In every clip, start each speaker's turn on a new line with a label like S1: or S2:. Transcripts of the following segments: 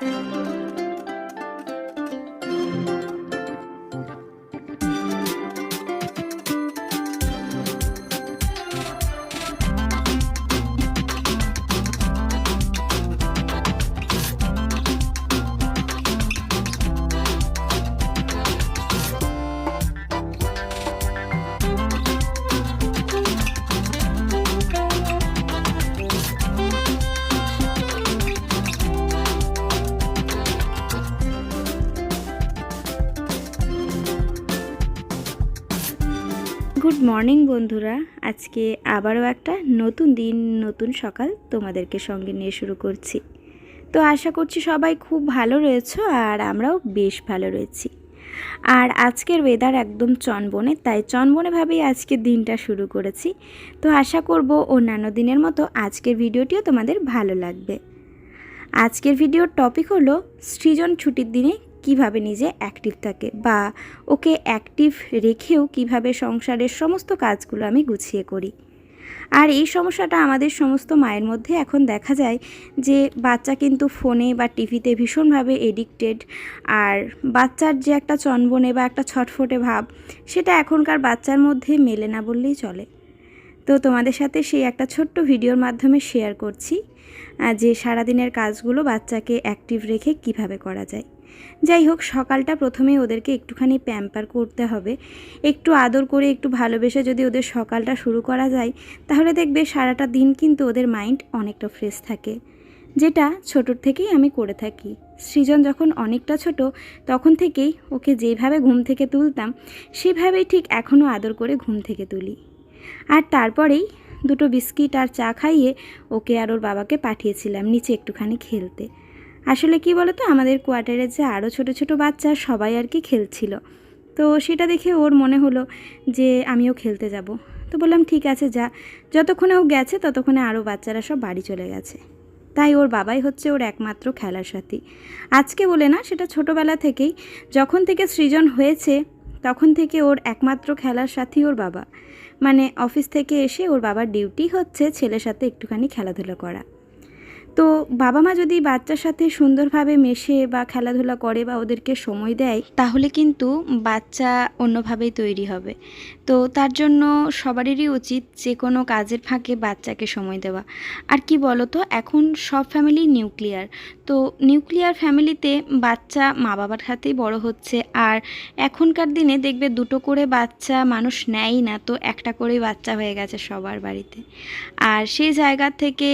S1: Good morning, বন্ধুরা। আজকে আবারও একটা নতুন দিন, নতুন সকাল তোমাদেরকে সঙ্গে নিয়ে শুরু করছি। তো আশা করছি সবাই খুব ভালো রয়েছো আর আমরাও বেশ ভালো রয়েছি। আর আজকের ওয়েদার একদম চনবনে, তাই চনবনেভাবেই আজকের দিনটা শুরু করেছি। তো আশা করব অন্যান্য দিনের মতো আজকের ভিডিওটিও তোমাদের ভালো লাগবে। আজকের ভিডিওর টপিক হলো সৃজন ছুটির দিনে কীভাবে নিজে অ্যাক্টিভ থাকে বা ওকে অ্যাক্টিভ রেখেও কীভাবে সংসারের সমস্ত কাজগুলো আমি গুছিয়ে করি। আর এই সমস্যাটা আমাদের সমস্ত মায়ের মধ্যে এখন দেখা যায় যে বাচ্চা কিন্তু ফোনে বা টিভিতে ভীষণভাবে এডিক্টেড আর বাচ্চার যে একটা চনবনে বা একটা ছটফটে ভাব, সেটা এখনকার বাচ্চার মধ্যে মেলে না বললেই চলে। তো তোমাদের সাথে সেই একটা ছোট্ট ভিডিওর মাধ্যমে শেয়ার করছি যে সারাদিনের কাজগুলো বাচ্চাকে অ্যাক্টিভ রেখে কীভাবে করা যায়। যাই হোক, সকালটা প্রথমেই ওদেরকে একটুখানি প্যাম্পার করতে হবে। একটু আদর করে, একটু ভালোবেসে যদি ওদের সকালটা শুরু করা যায়, তাহলে দেখবে সারাটা দিন কিন্তু ওদের মাইন্ড অনেকটা ফ্রেশ থাকে। যেটা ছোটোর থেকেই আমি করে থাকি। সৃজন যখন অনেকটা ছোট, তখন থেকেই ওকে যেভাবে ঘুম থেকে তুলতাম, সেভাবেই ঠিক এখনও আদর করে ঘুম থেকে তুলি। আর তারপরেই দুটো বিস্কিট আর চা খাইয়ে ওকে আর ওর বাবাকে পাঠিয়েছিলাম নিচে একটুখানি খেলতে। আসলে কি বলো তো আমাদের কোয়ার্টারের যে আরও ছোট ছোট বাচ্চা সবাই আর কি খেলছিল। তো সেটা দেখে ওর মনে হলো যে আমিও খেলতে যাব। তো বললাম, ঠিক আছে, যা। যতক্ষণে ও গেছে, ততক্ষণে আরও বাচ্চারা সব বাড়ি চলে গেছে। তাই ওর বাবাই হচ্ছে ওর একমাত্র খেলার সাথী। আজকে বলে না, সেটা ছোটোবেলা থেকেই। যখন থেকে সৃজন হয়েছে, তখন থেকে ওর একমাত্র খেলার সাথী ওর বাবা। মানে অফিস থেকে এসে ওর বাবার ডিউটি হচ্ছে ছেলের সাথে একটুখানি খেলাধুলা করা। তো বাবা মা যদি বাচ্চার সাথে সুন্দরভাবে মেশে বা খেলাধুলা করে বা ওদেরকে সময় দেয়, তাহলে কিন্তু বাচ্চা অন্যভাবেই তৈরি হবে। তো তার জন্য সবারই উচিত যে কোনো কাজের ফাঁকে বাচ্চাকে সময় দেওয়া। আর কি বলো তো এখন সব ফ্যামিলি নিউক্লিয়ার তো নিউক্লিয়ার ফ্যামিলিতে বাচ্চা মা বাবার হাতেই বড় হচ্ছে। আর এখনকার দিনে দেখবে দুটো করে বাচ্চা মানুষ নেয়ই না, তো একটা করেই বাচ্চা হয়ে গেছে সবার বাড়িতে। আর সেই জায়গা থেকে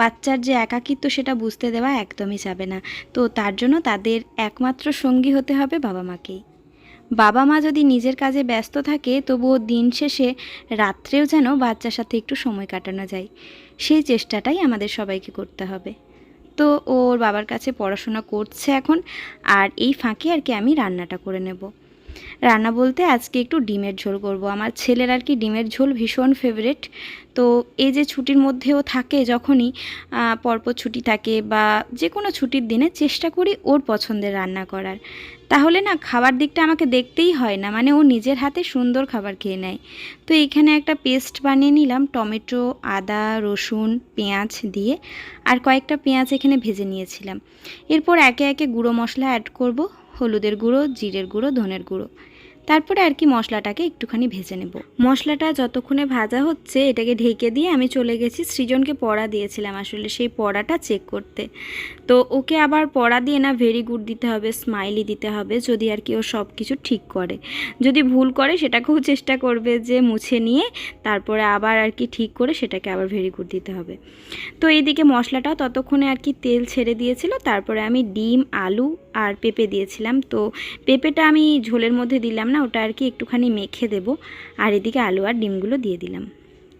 S1: বাচ্চার যে একাকিত্ব সেটা বুঝতে দেওয়া একদমই যাবে না। তো তার জন্য তাদের একমাত্র সঙ্গী হতে হবে বাবা মাকেই বাবা মা যদি নিজের কাজে ব্যস্ত থাকে, তবুও দিন শেষে রাত্রেও যেন বাচ্চার সাথে একটু সময় কাটানো যায়। সেই চেষ্টাটাই আমাদের সবাইকে করতে হবে। তো ওর বাবার কাছে পড়াশোনা করছে এখন, আর এই ফাঁকে আর কি আমি রান্নাটা করে নেব। রান্না বলতে আজকে একটু ডিমের ঝোল করব। আমার ছেলের আর কি ডিমের ঝোল ভীষণ ফেভারেট তো এই যে ছুটির মধ্যেও থাকে যখনই পরপর ছুটি থাকে বা যে কোনো ছুটির দিনে চেষ্টা করি ওর পছন্দের রান্না করার। তাহলে না খাবার দিকটা আমাকে দেখতেই হয় না মানে ও নিজের হাতে সুন্দর খাবার খেয়ে নেয়। তো এখানে একটা পেস্ট বানিয়ে নিলাম, টমেটো, আদা, রসুন, পেঁয়াজ দিয়ে, আর কয়েকটা পেঁয়াজ এখানে ভেজে নিয়েছিলাম। এরপর একে একে গুঁড়ো মশলা অ্যাড করব। হলুদের গুঁড়ো, জিরের গুঁড়ো, ধনের গুঁড়ো। তারপরে আর কি মশলাটাকে একটুখানি ভেজে নেব। মশলাটা যতক্ষণে ভাজা হচ্ছে, এটাকে ঢেকে দিয়ে আমি চলে গেছি। সৃজনকে পড়া দিয়েছিলাম আসলে, সেই পড়াটা চেক করতে। তো ওকে আবার পড়া দিয়ে না ভেরি গুড দিতে হবে স্মাইলি দিতে হবে, যদি আর কি ও সব কিছু ঠিক করে। যদি ভুল করে, সেটাকেও চেষ্টা করবে যে মুছে নিয়ে, তারপরে আবার আর কি ঠিক করে সেটাকে আবার ভেরি গুড দিতে হবে। তো এইদিকে মশলাটা ততক্ষণে আর কি তেল ছেড়ে দিয়েছিল। তারপরে আমি ডিম, আলু আর পেঁপে দিয়েছিলাম। তো পেঁপেটা আমি ঝোলের মধ্যে দিলাম না, ওটা আর কি একটুখানি মেখে দেব। আর এদিকে আলু আর ডিমগুলো দিয়ে দিলাম।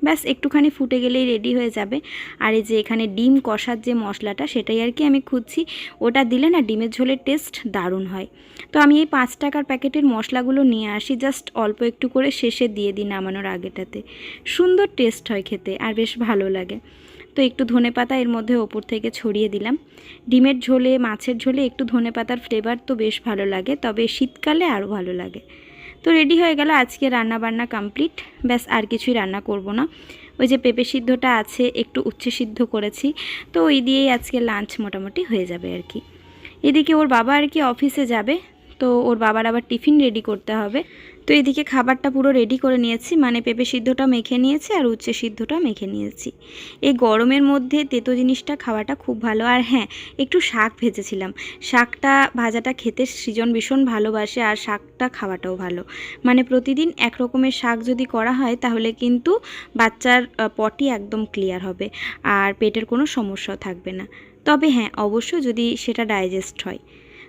S1: ব্যাস, একটুখানি ফুটে গেলেই রেডি হয়ে যাবে। আর এই যে এখানে ডিম কষার যে মশলাটা, সেটাই আর কি আমি খুঁজছি। ওটা দিলে না ডিমের ঝোলের টেস্ট দারুণ হয়। তো আমি এই পাঁচ টাকার প্যাকেটের মশলাগুলো নিয়ে আসি। জাস্ট অল্প একটু করে শেষে দিয়ে দিই নামানোর আগেটাতে। সুন্দর টেস্ট হয় খেতে, আর বেশ ভালো লাগে। তো একটু ধনে পাতা এর মধ্যে ওপর থেকে ছড়িয়ে দিলাম। ডিমের ঝোলে, মাছের ঝোলে একটু ধনে পাতার ফ্লেভার তো বেশ ভালো লাগে, তবে শীতকালে আরও ভালো লাগে। তো রেডি হয়ে গেল আজকে রান্না বান্না কমপ্লিট ব্যাস, আর কিছুই রান্না করব না। ওই যে পেঁপে সিদ্ধটা আছে, একটু উচ্ছে সিদ্ধ করেছি। তো ওই দিয়েই আজকে লাঞ্চ মোটামুটি হয়ে যাবে আর কি। এদিকে ওর বাবা আর কি অফিসে যাবে, তো ওর বাবার আবার টিফিন রেডি করতে হবে। তো এদিকে খাবারটা পুরো রেডি করে নিয়েছি। মানে পেঁপে সিদ্ধটা মেখে নিয়েছি আর উচ্ছে সিদ্ধটা মেখে নিয়েছি। এই গরমের মধ্যে তেতো জিনিসটা খাওয়াটা খুব ভালো। আর হ্যাঁ একটু শাক ভেজেছিলাম। শাকটা ভাজাটা খেতে সৃজন ভীষণ ভালোবাসে আর শাকটা খাওয়াটাও ভালো। মানে প্রতিদিন এক রকমের শাক যদি করা হয় তাহলে কিন্তু বাচ্চার পটি একদম ক্লিয়ার হবে। আর পেটের কোনো সমস্যাও থাকবে না। তবে হ্যাঁ অবশ্যই যদি সেটা ডাইজেস্ট হয়।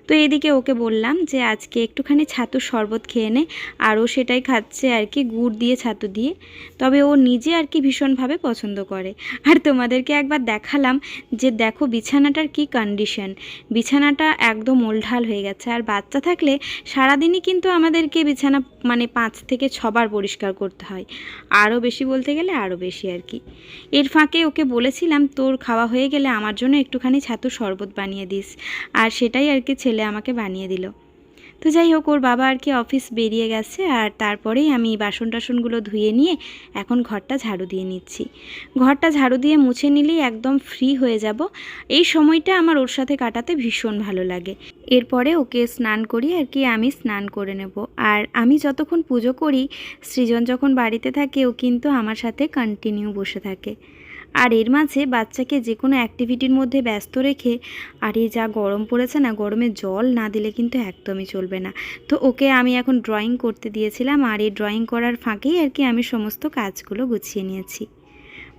S1: তো এদিকে ওকে বললাম যে, আজকে একটুখানি ছাতুর শরবত খেয়ে নে। আর ও সেটাই খাচ্ছে আর কি, গুড় দিয়ে ছাতু দিয়ে। তবে ও নিজে আর কি ভীষণভাবে পছন্দ করে। আর তোমাদেরকে একবার দেখালাম যে, দেখো বিছানাটার কি কন্ডিশন বিছানাটা একদম ওলঢাল হয়ে গেছে। আর বাচ্চা থাকলে সারাদিনই কিন্তু আমাদেরকে বিছানা মানে পাঁচ থেকে ছবার পরিষ্কার করতে হয়। আরও বেশি বলতে গেলে আরও বেশি আর কি। এর ফাঁকে ওকে বলেছিলাম, তোর খাওয়া হয়ে গেলে আমার জন্য একটুখানি ছাতুর শরবত বানিয়ে দিস। আর সেটাই আর কি ছেলে আমাকে বানিয়ে দিল। তো যাই হোক, ওর বাবা আর কি অফিস বেরিয়ে গেছে আর তারপরেই আমি বাসন টাসনগুলো ধুয়ে নিয়ে এখন ঘরটা ঝাড়ু দিয়ে নিচ্ছি। ঘরটা ঝাড়ু দিয়ে মুছে নিলেই একদম ফ্রি হয়ে যাব। এই সময়টা আমার ওর সাথে কাটাতে ভীষণ ভালো লাগে। এরপরে ওকে স্নান করি আর কি আমি স্নান করে নেব। আর আমি যতক্ষণ পুজো করি, সৃজন যখন বাড়িতে থাকে, ও কিন্তু আমার সাথে কন্টিনিউ বসে থাকে। আর এর মাঝে বাচ্চাকে যে কোনো অ্যাক্টিভিটির মধ্যে ব্যস্ত রেখে, আর এই যা গরম পড়েছে না, গরমে জল না দিলে কিন্তু একদমই চলবে না। তো ওকে আমি এখন ড্রয়িং করতে দিয়েছিলাম, আর এই ড্রয়িং করার ফাঁকেই আর কি আমি সমস্ত কাজগুলো গুছিয়ে নিয়েছি।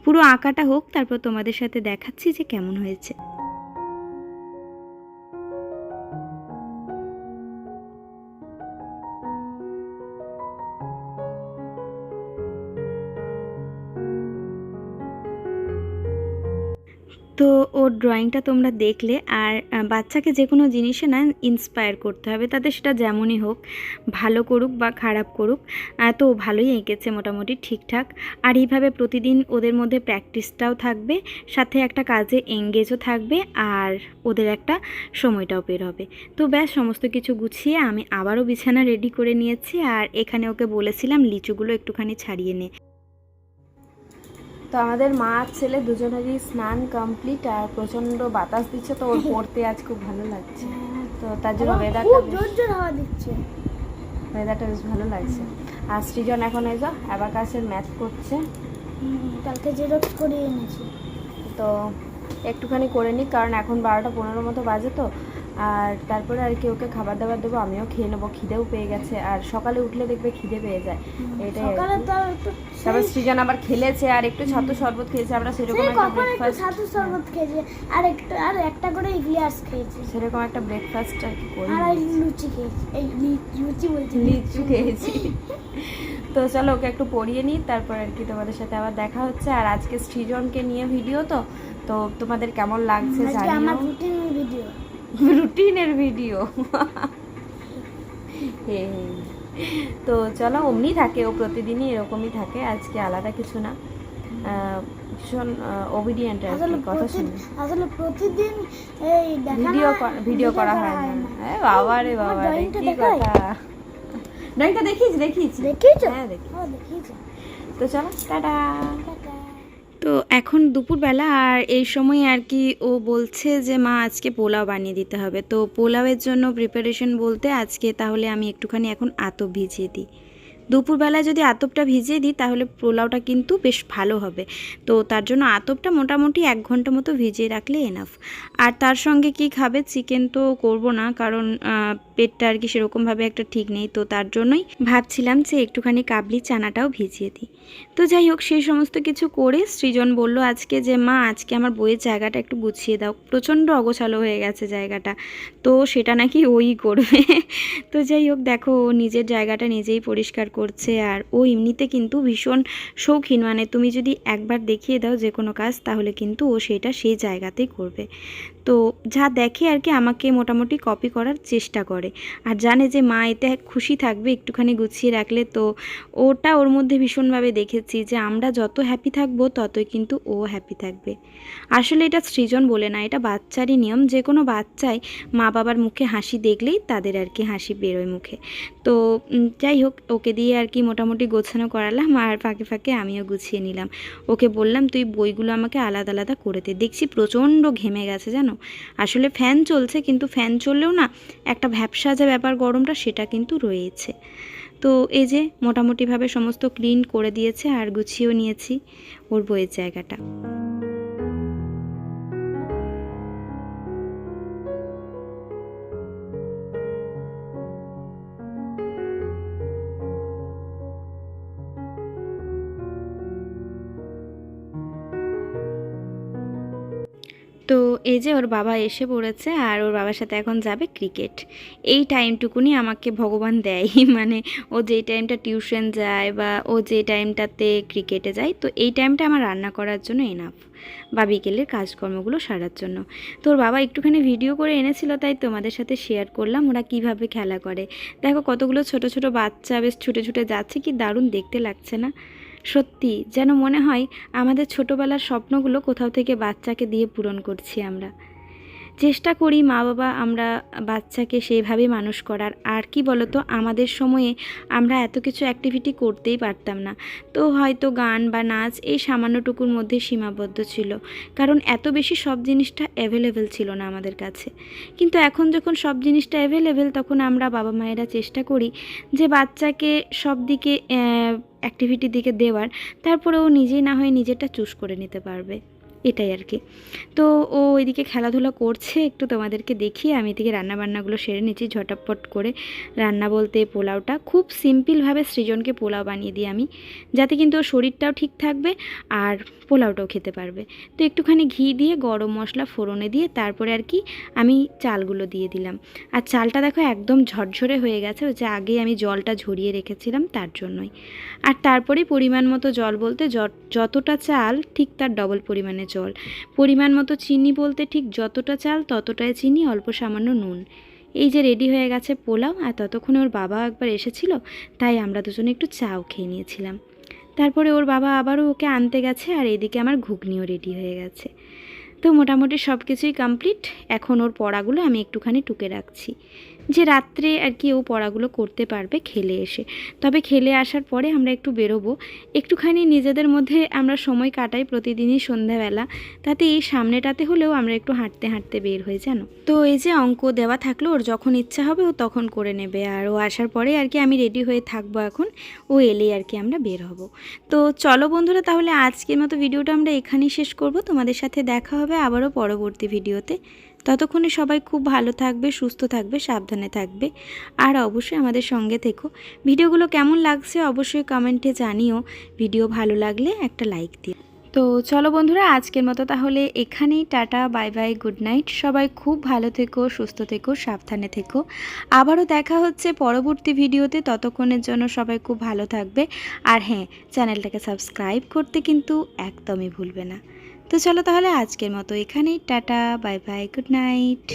S1: পুরো আঁকাটা হোক, তারপর তোমাদের সাথে দেখাচ্ছি যে কেমন হয়েছে। তো ওর ড্রয়িংটা তোমরা দেখলে আর বাচ্চাকে যে কোনো জিনিসে না ইন্সপায়ার করতে হবে। তাতে সেটা যেমনই হোক, ভালো করুক বা খারাপ করুক তো ভালোই এঁকেছে মোটামুটি ঠিকঠাক। আর এইভাবে প্রতিদিন ওদের মধ্যে প্র্যাকটিসটাও থাকবে, সাথে একটা কাজে এঙ্গেজও থাকবে আর ওদের একটা সময়টাও বের হবে। তো ব্যাস, সমস্ত কিছু গুছিয়ে আমি আবারও বিছানা রেডি করে নিয়েছি আর এখানে ওকে বলেছিলাম লিচুগুলো একটুখানি ছাড়িয়ে নে। তো আমাদের মা আর ছেলে দুজনেরই স্নান কমপ্লিট আর প্রচণ্ড বাতাস দিচ্ছে তো ওর পড়তে আজ খুব ভালো লাগছে। তো তার জন্য ওয়েদারটা
S2: হাওয়া দিচ্ছে।
S1: ওয়েদারটা বেশ ভালো লাগছে। আর সৃজন এখন এই যা অ্যাবাকাসের ম্যাথ করছে।
S2: কালকে জেরক্স করে এনেছি।
S1: তো একটুখানি করে নিই কারণ এখন বারোটা পনেরো মতো বাজে তো আর তারপরে আর কি ওকে খাবার দাবার দেবো আমিও খেয়ে নেব খিদেও পেয়ে গেছে। আর সকালে উঠলে দেখবে খিদে পেয়ে যায়। এটাই তারপর সৃজন আবার খেলেছে আর একটু ছাতু শরবত খেয়েছে আমরা সেরকম একটা ব্রেকফাস্ট
S2: ছাতু শরবত খেয়েছে আর একটু আর একটা করে গ্লাস খেয়েছে।
S1: সেরকম একটা ব্রেকফাস্ট আর কি করি।
S2: আর লুচি খেয়েছে এই লুচি বলছি।
S1: লিচু খেয়েছি। তো চলো ওকে একটু পড়িয়ে নিই তারপর আর কি তোমাদের সাথে আবার দেখা হচ্ছে। আর আজকে সৃজনকে নিয়ে ভিডিও তো তো তোমাদের কেমন লাগছে
S2: আজকে আমার ভিডিও
S1: রুটিনের ভিডিও। তো চলো অমনি থাকে ও প্রতিদিনই এরকমই থাকে আজকে আলাদা কিছু না। ভীষণ ওবিডিয়েন্ট আর কথা শুনে।
S2: আসলে প্রতিদিন এই
S1: ভিডিও ভিডিও করা হয় না। এ বাবা রে বাবা রে কি কথা? ড্রয়িংটা দেখিয়েছি দেখিয়েছি।
S2: দেখিয়েছো?
S1: হ্যাঁ দেখি
S2: ও দেখিয়েছো।
S1: তো চলো টাটা। তো এখন দুপুরবেলা আর এই সময় আর কি ও বলছে যে, মা, আজকে পোলাও বানিয়ে দিতে হবে। তো পোলাওয়ের জন্য প্রিপারেশন বলতে আজকে তাহলে আমি একটুখানি এখন আতপ ভিজিয়ে দিই। দুপুরবেলায় যদি আতপটা ভিজিয়ে দিই, তাহলে পোলাওটা কিন্তু বেশ ভালো হবে। তো তার জন্য আতপটা মোটামুটি এক ঘণ্টা মতো ভিজিয়ে রাখলে এনাফ আর তার সঙ্গে কি খাবে চিকেন তো করব না, কারণ পেটটা আর কি সেরকমভাবে একটা ঠিক নেই। তো তার জন্যই ভাবছিলাম যে একটুখানি কাবলি চানাটাও ভিজিয়ে দিই। তো যাই হোক, সেই সমস্ত কিছু করে সৃজন বলল আজকে যে, মা, আজকে আমার বইয়ের জায়গাটা একটু গুছিয়ে দাও। প্রচণ্ড অগোছালো হয়ে গেছে জায়গাটা। তো সেটা নাকি ওই করবে। তো যাই হোক, দেখো নিজের জায়গাটা নিজেই পরিষ্কার করছে আর ও এমনিতে কিন্তু ভীষণ শৌখিন। মানে তুমি যদি একবার দেখিয়ে দাও যে কোনো কাজ, তাহলে কিন্তু ও সেটা সেই জায়গাতেই করবে। তো যা দেখে আর কি আমাকে মোটামুটি কপি করার চেষ্টা করে। আর জানে যে মা এতে খুশি থাকবে, একটুখানি গুছিয়ে রাখলে তো ওটা ওর মধ্যে ভীষণভাবে দেখেছি যে আমরা যত হ্যাপি থাকব, ততই কিন্তু ও হ্যাপি থাকবে। আসলে এটা সৃজন বলে না, এটা বাচ্চারই নিয়ম। যে কোনো বাচ্চাই মা বাবার মুখে হাসি দেখলেই তাদের আর কি হাসি বেরোয় মুখে। তো যাই হোক, ওকে দিয়ে আর কি মোটামুটি গোছানো করালাম আর ফাঁকে ফাঁকে আমিও গুছিয়ে নিলাম। ওকে বললাম, তুই বইগুলো আমাকে আলাদা আলাদা করে দে। দেখছি প্রচণ্ড ঘেমে গেছে, জানো? জানো? আসলে ফ্যান চলছে কিন্তু ফ্যান চললেও না একটা ভ্যাবসা যে ব্যাপার গরমটা সেটা কিন্তু রয়েছে। তো এই যে মোটামুটিভাবে সমস্ত ক্লিন করে দিয়েছে আর গুছিয়েও নিয়েছি ওর বইয়ের জায়গাটা। তো এই যে ওর বাবা এসে পড়েছে আর ওর বাবার সাথে এখন যাবে ক্রিকেট। এই টাইমটুকুনি আমাকে ভগবান দেয়। মানে ও যেই টাইমটা টিউশন যায় বা ও যে টাইমটাতে ক্রিকেটে যায়, তো এই টাইমটা আমার রান্না করার জন্য এনাফ বা বিকেলের কাজকর্মগুলো সারার জন্য। তো ওর বাবা একটুখানি ভিডিও করে এনেছিল, তাই তোমাদের সাথে শেয়ার করলাম ওরা কীভাবে খেলা করে। দেখো কতগুলো ছোট ছোট বাচ্চা, বেশ ছুটে ছুটে যাচ্ছে, কি দারুণ দেখতে লাগছে না? সত্যি যেন মনে হয় আমাদের ছোটোবেলার স্বপ্নগুলো কোথাও থেকে বাচ্চাকে দিয়ে পূরণ করছি আমরা। চেষ্টা করি মা বাবা আমরা বাচ্চাকে সেইভাবে মানুষ করার। আর কি বলতো, আমাদের সময়ে আমরা এত কিছু অ্যাক্টিভিটি করতেই পারতাম না। তো হয়তো গান বা নাচ এই সামান্যটুকুর মধ্যে সীমাবদ্ধ ছিল। কারণ এত বেশি সব জিনিসটা অ্যাভেলেবেল ছিল না আমাদের কাছে। কিন্তু এখন যখন সব জিনিসটা অ্যাভেলেবেল তখন আমরা বাবা মায়েরা চেষ্টা করি যে বাচ্চাকে সব দিকে অ্যাক্টিভিটির দিকে দেওয়ার। তারপরে ও নিজেই না হয়ে নিজেরটা চুজ করে নিতে পারবে। এটাই আর কি। তো ও এদিকে খেলাধুলা করছে, একটু তোমাদেরকে দেখিয়ে আমি এদিকে রান্নাবান্নাগুলো সেরে নিচ্ছি ঝটাপট করে। রান্না বলতে পোলাওটা, খুব সিম্পলভাবে সৃজনকে পোলাও বানিয়ে দিই আমি, যাতে কিন্তু ওর শরীরটাও ঠিক থাকবে আর পোলাওটাও খেতে পারবে। তো একটুখানি ঘি দিয়ে, গরম মশলা, ফোড়নে দিয়ে, তারপরে আর কি আমি চালগুলো দিয়ে দিলাম। আর চালটা দেখো একদম ঝরঝরে হয়ে গেছে, ওই যে আগেই আমি জলটা ঝরিয়ে রেখেছিলাম তার জন্যই। আর তারপরে পরিমাণ মতো জল বলতে যতটা চাল ঠিক তার ডবল পরিমাণে জল। পরিমাণ মতো চিনি বলতে ঠিক যতটা চাল ততটাই চিনি, অল্প সামান্য নুন। এই যে রেডি হয়ে গেছে পোলাও, আর ততক্ষণে ওর বাবা একবার এসেছিল, তাই আমরা দুজনে একটু চাও খেয়ে নিয়েছিলাম। তারপরে ওর বাবা আবারও ওকে আনতে গেছে আর এদিকে আমার ঘুগনিও রেডি হয়ে গেছে। তো মোটামুটি সব কিছুই কমপ্লিট এখন ওর পড়াগুলো আমি একটুখানি টুকে রাখছি। যে রাত্রে আর কি ও পড়াগুলো করতে পারবে খেলে এসে। তবে খেলে আসার পরে আমরা একটু বেরোবো। একটুখানি নিজেদের মধ্যে আমরা সময় কাটাই প্রতিদিনই সন্ধ্যাবেলা তাতে এই সামনেটাতে হলেও আমরা একটু হাঁটতে হাঁটতে বের হয়ে জানো? তো এই যে অঙ্ক দেওয়া থাকল, ওর যখন ইচ্ছা হবে ও তখন করে নেবে। আর ও আসার পরে আর কি আমি রেডি হয়ে থাকব এখন। ও এলেই আর কি আমরা বের হব। তো চলো বন্ধুরা, তাহলে আজকের মতো ভিডিওটা আমরা এখানেই শেষ করব। তোমাদের সাথে দেখা হবে আবারও পরবর্তী ভিডিওতে। ততক্ষণে সবাই খুব ভালো থাকবে, সুস্থ থাকবে, সাবধানে থাকবে। আর অবশ্যই আমাদের সঙ্গে থেকো। ভিডিওগুলো কেমন লাগছে অবশ্যই কমেন্টে জানিও। ভিডিও ভালো লাগলে একটা লাইক দিও। তো চলো বন্ধুরা, আজকের মতো তাহলে এখানেই, tata bye bye good night সবাই খুব ভালো থেকো, সুস্থ থেকো, সাবধানে থেকো। আবারও দেখা হচ্ছে পরবর্তী ভিডিওতে। ততক্ষণের জন্য সবাই খুব ভালো থাকবে। আর হ্যাঁ চ্যানেলটাকে সাবস্ক্রাইব করতে কিন্তু একদমই ভুলবে না। তো চলো তাহলে আজকের মতো এখানেই tata bye bye good night.